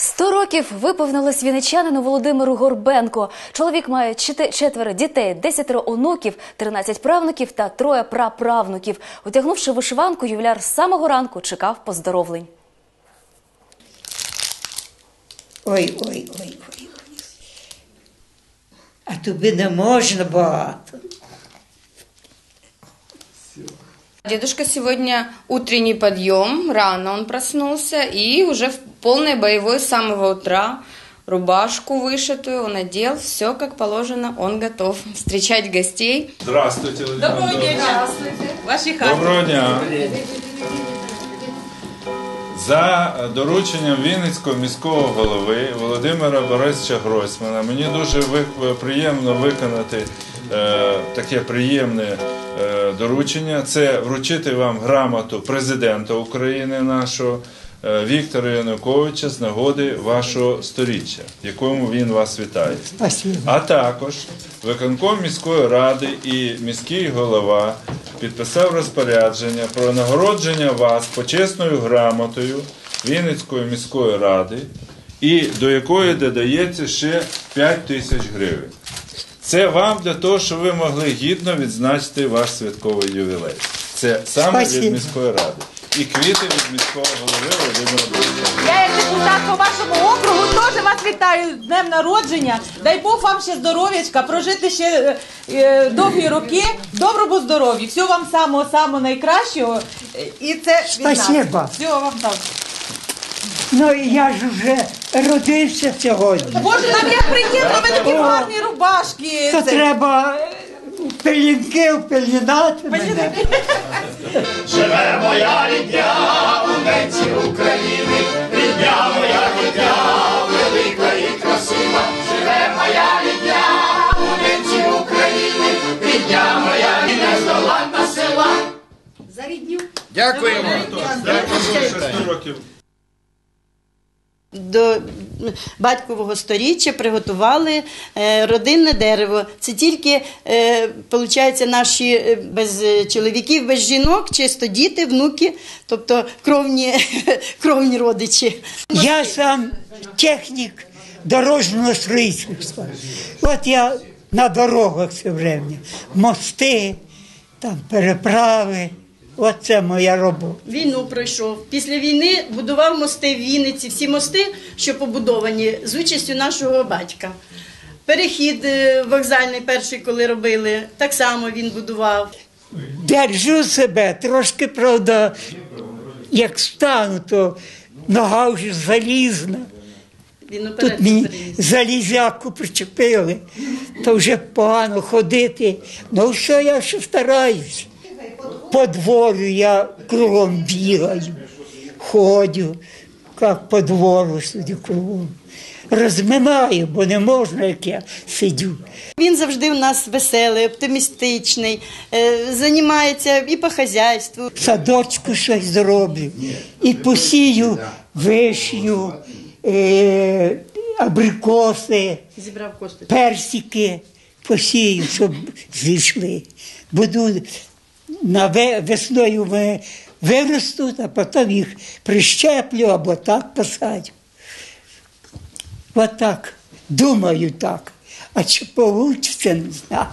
Сто років виповнилось вінничанину Володимиру Горбенко. Чоловік має четверо дітей, десятеро онуків, тринадцять правнуків та троє праправнуків. Одягнувши вишиванку, ювіляр з самого ранку чекав поздоровлень. Ой, ой, ой. ой. А тобі не можна багато. Дедушка сегодня утренний подъем, рано он проснулся и уже в полной боевой с самого утра рубашку вышитую он одел, все как положено, он готов встречать гостей. Здравствуйте, Доброго дня. Ваши хаті. Доброго дня. За дорученням Вінницького міського голови Володимира Борисовича Гройсмана мені дуже ви- приємно виконати таке приємне е, доручення. Це вручити вам грамоту президента України нашого е, Віктора Януковича з нагоди вашого сторіччя, в якому він вас вітає. А також виконком міської ради і міський голова підписав розпорядження про нагородження вас почесною грамотою Вінницької міської ради, і до якої додається ще 5 тисяч гривень. Це вам для того, щоб ви могли гідно відзначити ваш святковий ювілей. Це саме від міської ради. І квіти від міського голови Володимира Борисовича. Я як депутат по вашому округу теж вас вітаю з днем народження. Дай Бог вам ще здоров'ячка, прожити ще е, е, довгі роки, доброму здоров'ї. Всього вам самого самого найкращого. І це від нас. Спасибо. Всього вам так. Ну я ж вже родився сьогодні. Боже, нам як приємно, ви такі гарні рубашки. То Це- треба пелінки впелінати мене. Живе моя рідня у ненці України, рідня моя рідня, велика і красива. Живе моя рідня у ненці України, рідня моя і нездоланна сила. Дякую, ще 100 років. До батькового сторіччя приготували е, родинне дерево. Це тільки, е, виходить, наші е, без е, чоловіків, без жінок, чисто діти, внуки, тобто кровні, кровні родичі. Я сам технік дорожнього строїтельства. От я на дорогах все время. Мости, там переправи. От це моя робота. Війну пройшов. Після війни будував мости в Вінниці, всі мости, що побудовані з участю нашого батька. Перехід е, вокзальний перший, коли робили, так само він будував. Держу себе, трошки, правда, як стану, то нога вже залізна. Він Тут мені залізяку причепили, то вже погано ходити. Ну що я ще стараюсь? По двору я кругом бігаю, ходю, як по двору сюди кругом. Розминаю, бо не можна, як я сидю. Він завжди у нас веселий, оптимістичний, е, займається і по хазяйству. В садочку щось зроблю. І посію вишню, е, абрикоси, Зібрав косточку. персики посію, щоб зійшли. Буду на ве- весною ви- виростуть, а потім їх прищеплю або так посадю. От. Думаю так. А чи вийде, не знаю.